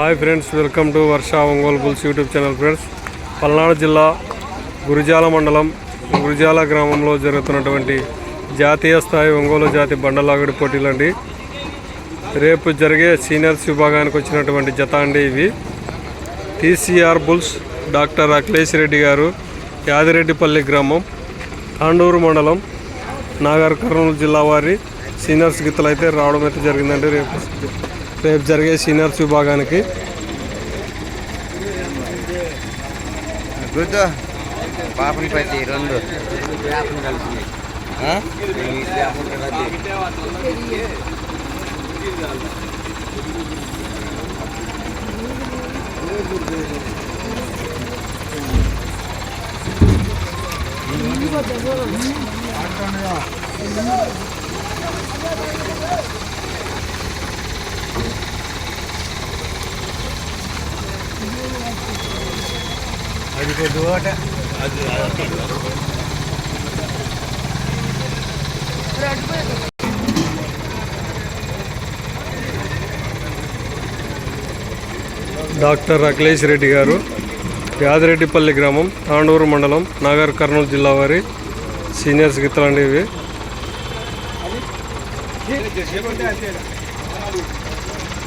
Hi friends welcome to Varsha Ongole bulls YouTube channel friends Palnadu జిల్లా గురిజాల మండలం గురిజాల గ్రామంలో జరుగుతున్నటువంటి జాతీయ స్థాయి ఒంగోలు జాతి బండలాగడి పోటీలండి. రేపు జరిగే సీనియర్స్ విభాగానికి వచ్చినటువంటి జత అండి ఇవి. TCR bulls doctor Akhilesh Reddy గారు యాదిరెడ్డిపల్లి గ్రామం తాండూరు మండలం నాగర్ కర్నూలు జిల్లా వారి సీనియర్స్ గీతలు అయితే రావడం అయితే జరిగిందండి రేపు. రేపు జరిగే సీనియర్స్ విభాగానికి. గుర్తు పాపని ప్రతి రెండు. ఆ? అది కొద్ది అది డాక్టర్ అఖిలేష్ రెడ్డి గారు యాదిరెడ్డిపల్లి గ్రామం తాండూరు మండలం నాగర్ కర్నూలు జిల్లా వారి సీనియర్స్ గీతలు అండి ఇవి